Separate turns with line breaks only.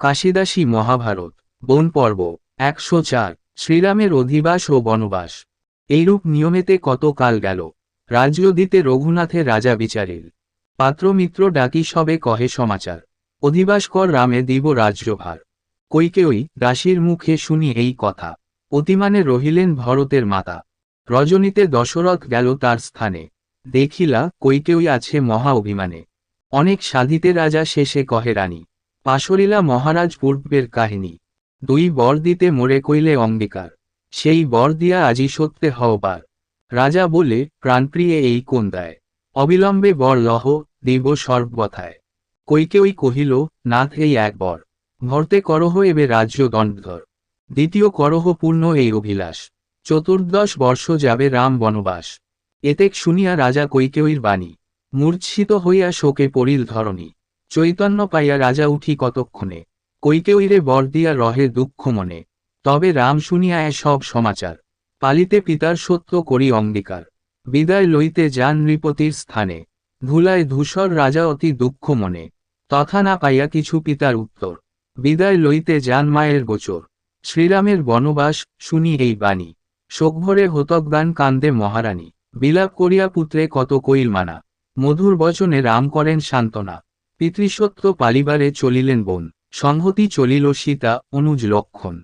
কাশিদাসী মহাভারত, বন পর্ব, একশো চার, শ্রীরামের অধিবাস ও বনবাস। এইরূপ নিয়মেতে কত কাল গেল? রাজ্য দিতে রঘুনাথের রাজা বিচারিল। পাত্রমিত্র ডাকি সবে কহে সমাচার। অধিবাস কর রামে দিব রাজ্যভার। কৈকেয়ী দাসীর মুখে শুনি এই কথা। অতিমানে রহিলেন ভরতের মাতা। রজনীতে দশরথ গেল তার স্থানে। দেখিলা কৈকেয়ী আছে মহা অভিমানে। অনেক সাধিতে রাজা শেষে কহে রানী পাশরিলা মহারাজ পূর্বের কাহিনী। দুই বর দিতে মরে কইলে অঙ্গীকার। সেই বর দিয়া আজি সত্যে হওবার। রাজা বলে, প্রাণপ্রিয়ে এই কোন দেয়? অবিলম্বে বর লহ, দিব সর্বথায় কৈকেয়ী কহিল, নাথ এই এক বর। ভর্তে করহ এবে রাজ্য দণ্ডধর। দ্বিতীয় করহ পূর্ণ এই অভিলাষ। চতুর্দশ বর্ষ যাবে রাম বনবাস। এতেক শুনিয়া রাজা কৈকেয়ীর বাণী। মূর্ছিত হইয়া শোকে পড়িল ধরণী। চৈতন্য পাইয়া রাজা উঠি কতক্ষণে? কৈকেয়ীরে বর দিয়া রহে দুঃখ মনে। তবে রাম শুনিয়া সব সমাচার। পালিতে পিতার সত্য করি অঙ্গীকার। বিদায় লইতে যান নৃপতির স্থানে। ধুলায় ধূসর রাজা অতি দুঃখ মনে। তথা না পাইয়া কিছু পিতার উত্তর। বিদায় লইতে যান মায়ের গোচর। শ্রীরামের বনবাস শুনি এই বাণী। শোকভরে হতজ্ঞান কান্দে মহারানী। বিলাপ করিয়া পুত্রে কত কইল মানা। মধুর বচনে রাম করেন সান্ত্বনা। পিতৃসত্য পালিবারে চলিলেন বোন। সংহতি চলিল সীতা অনুজ লক্ষণ।